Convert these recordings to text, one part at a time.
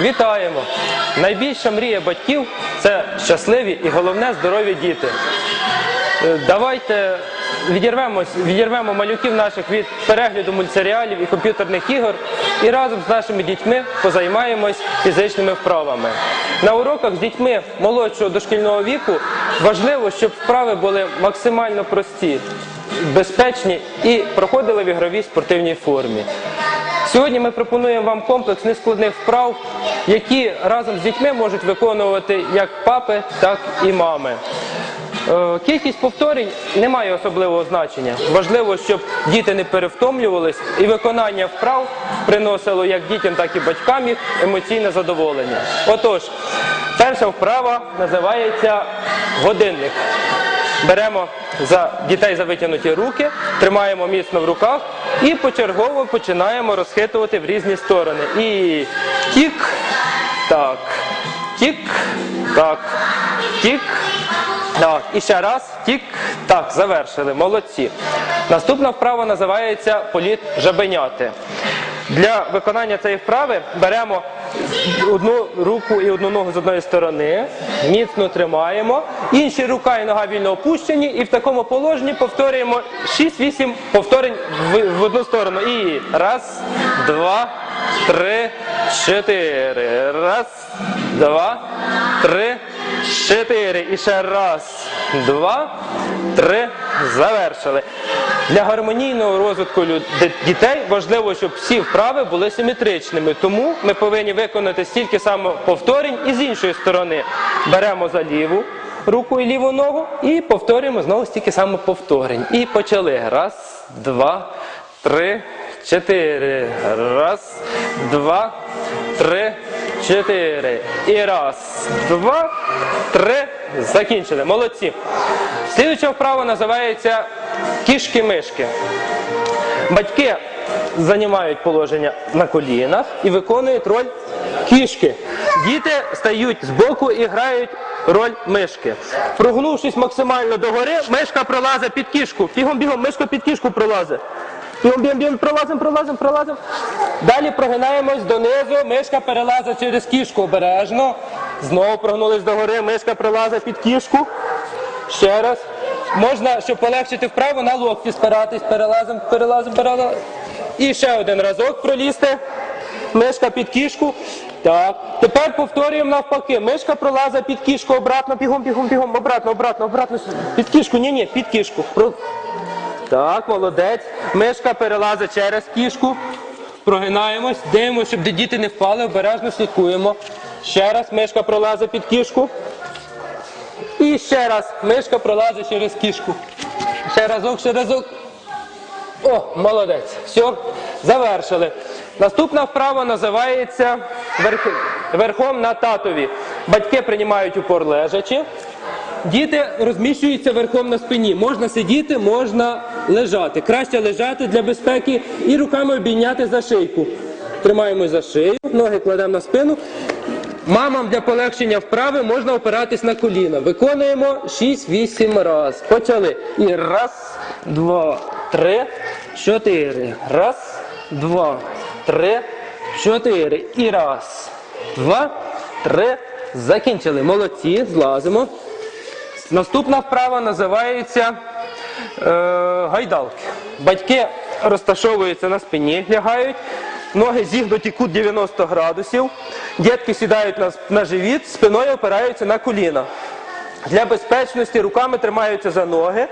Вітаємо! Найбільша мрія батьків це щасливі і головне здорові діти. Е, Давайте відірвемо малюків наших від перегляду мультсеріалів і комп'ютерних ігор і разом з нашими дітьми позаймаємось фізичними вправами. На уроках з дітьми молодшого дошкільного віку важливо, щоб вправи були максимально прості, безпечні і проходили в ігровій спортивній формі. Сьогодні ми пропонуємо вам комплекс нескладних вправ, які разом з дітьми можуть виконувати як папи, так і мами. Е, Кількість повторень не має особливого значення. Важливо, щоб діти не перевтомлювались і виконання вправ приносило як дітям, так і батькам їх емоційне задоволення. Отож, перша вправа називається годинник. Беремо за дітей за витягнуті руки, тримаємо міцно в руках і почергово починаємо розхитувати в різні сторони. І тік, так, тік, так, тік, так. І ще раз, тік, так, завершили. Молодці. Наступна вправа називається політ жабеняти. Для виконання цієї вправи беремо одну руку і одну ногу з одної сторони, міцно тримаємо, інші рука і нога вільно опущені, і в такому положенні повторюємо 6-8 повторень в, в одну сторону. І раз, два, три, чотири. Раз, два, три, чотири. І ще раз, два, три. Завершили. Для гармонійного розвитку дітей важливо, щоб всі вправи були симетричними. Тому ми повинні виконати стільки само повторень і з іншої сторони. Беремо за ліву руку і ліву ногу і повторюємо знову стільки само повторень. І почали. Раз, два, три, чотири. Раз, два, три, чотири. І раз, два, три. Закінчили. Молодці. Слідуюча вправа називається кішки-мишки. Батьки займають положення на колінах і виконують роль кішки. Діти стають збоку і грають роль мишки. Прогнувшись максимально догори, мишка пролазить під кішку. Бігом, бігом, мишка під кішку пролазить. Бігом, бігом, бігом, пролазимо, пролазимо, пролазимо. Далі прогинаємось донизу, мишка перелазить через кішку обережно. Знову прогнулись догори, мишка пролазить під кішку. Ще раз. Можна, щоб полегшити вправо, на локті спиратись, перелазимо, перелазимо, перелазимо. І ще один разок пролізти. Мишка під кішку. Так. Тепер повторюємо навпаки. Мишка пролазить під кішку, обратно, бігом, бігом, бігом, обратно, обратно, обратно. Під кішку, ні, ні, під кішку. Так, молодець. Мишка перелазить через кішку. Прогинаємось, дивимося, щоб діти не впали, обережно слідкуємо. Ще раз мишка пролазить під кішку. І ще раз мишка пролазить через кішку. Ще разок, ще разок. О, молодець. Все, завершили. Наступна вправа називається верх... верхом на татові. Батьки приймають упор лежачи. Діти розміщуються верхом на спині. Можна сидіти, можна лежати. Краще лежати для безпеки і руками обійняти за шийку. Тримаємо за шию, ноги кладемо на спину. Мамам для полегшення вправи можна опиратись на коліна. Виконуємо 6-8 раз. Почали. І раз, два, три, чотири. Раз, два, три, чотири. І раз, два, три. Закінчили. Молодці. Злазимо. Наступна вправа називається гайдалки. Батьки розташовуються на спині, лягають, ноги зігнуті кут 90 градусів, дітки сідають на, на живіт, спиною опираються на коліна. Для безпечності руками тримаються за ноги,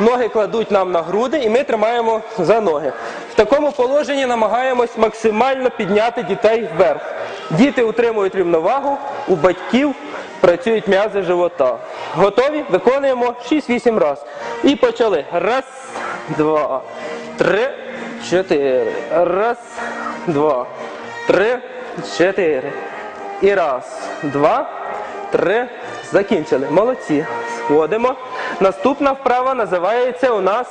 ноги кладуть нам на груди і ми тримаємо за ноги. В такому положенні намагаємось максимально підняти дітей вверх. Діти утримують рівновагу, у батьків працюють м'язи живота. Готові? Виконуємо 6-8 раз. І почали. Раз, два, три, чотири. Раз, два, три, чотири. І раз, два, три. Закінчили. Молодці. Сходимо. Наступна вправа називається у нас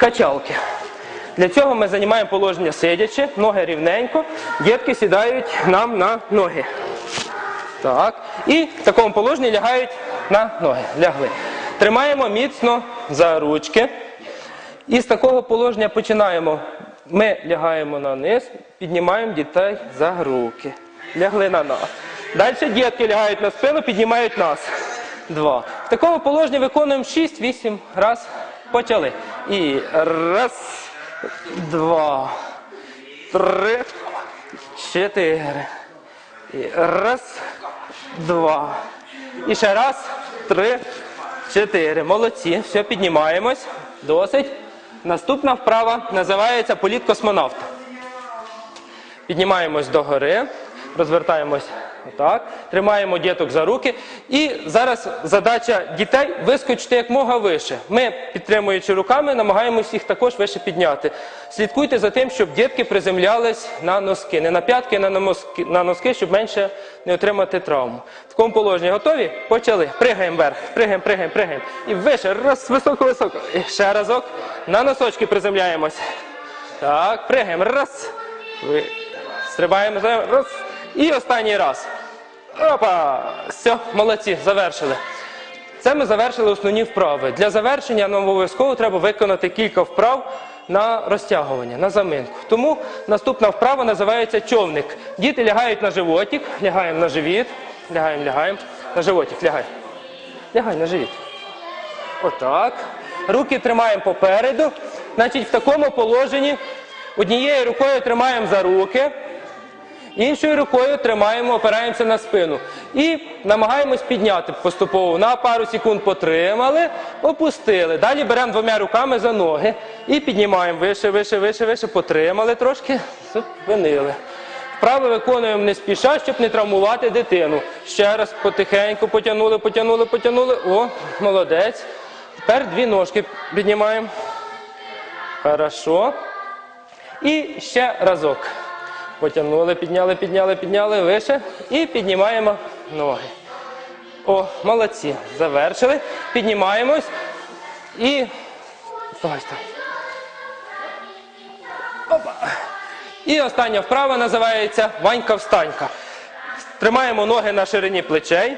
качалки. Для цього ми займаємо положення сидячи, ноги рівненько, дітки сідають нам на ноги. Так. І в такому положенні лягають на ноги. Лягли. Тримаємо міцно за ручки. І з такого положення починаємо. Ми лягаємо на низ, піднімаємо дітей за руки. Лягли на нас. Далі дітки лягають на спину, піднімають нас. Два. В такому положенні виконуємо 6-8 раз. Почали. І раз, два, три, чотири. І раз, два. І ще раз, три, чотири. Молодці. Все, піднімаємось. Досить. Наступна вправа називається політ космонавта. Піднімаємось догори, розвертаємось отак, тримаємо діток за руки. І зараз задача дітей вискочити як мога вище. Ми, підтримуючи руками, намагаємось їх також вище підняти. Слідкуйте за тим, щоб дітки приземлялись на носки, не на п'ятки, а на носки, щоб менше не отримати травму. В такому положенні готові? Почали. Пригаємо вверх, пригаємо, пригаємо, пригаємо. І вище, раз, високо, високо. І ще разок. На носочки приземляємось. Так, пригаємо. Раз. Стрибаємо. Раз. І останній раз. Опа! Все, молодці, завершили. Це ми завершили основні вправи. Для завершення нам обов'язково треба виконати кілька вправ на розтягування, на заминку. Тому наступна вправа називається човник. Діти лягають на животик, лягаємо на живіт, лягаємо, лягаємо, на животик, лягай. Лягай на живіт. Отак. Руки тримаємо попереду. Значить, в такому положенні однією рукою тримаємо за руки, іншою рукою тримаємо, опираємося на спину. І намагаємось підняти поступово. На пару секунд потримали, опустили. Далі беремо двома руками за ноги і піднімаємо вище, вище, вище, вище, потримали трошки, зупинили. Вправи виконуємо не спіша, щоб не травмувати дитину. Ще раз потихеньку потягнули, потягнули, потягнули. О, молодець. Тепер дві ножки піднімаємо. Хорошо. І ще разок. Потягнули, підняли, підняли, підняли вище. І піднімаємо ноги. О, молодці. Завершили. Піднімаємось. І. Вставай, вставай. Опа. І остання вправа називається Ванька-встанька. Тримаємо ноги на ширині плечей,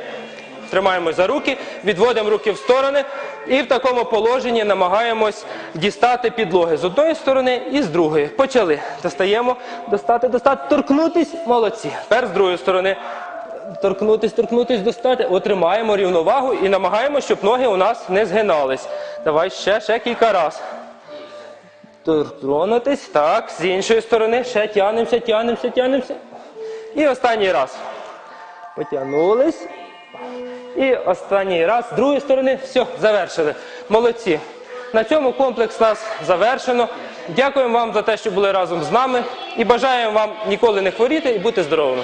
тримаємо за руки, відводимо руки в сторони і в такому положенні намагаємось дістати підлоги з одної сторони і з другої. Почали. Достаємо, достати, достати, торкнутись, молодці. Тепер з другої сторони. Торкнутись, торкнутись, достати. Отримаємо рівновагу і намагаємося, щоб ноги у нас не згинались. Давай ще, ще кілька разів. Торкнутись, так, з іншої сторони, ще тянемося, тянемося, тянемося. І останній раз. Потягнулись. І останній раз з другої сторони. Все, завершили. Молодці. На цьому комплекс нас завершено. Дякуємо вам за те, що були разом з нами. І бажаємо вам ніколи не хворіти і бути здоровими.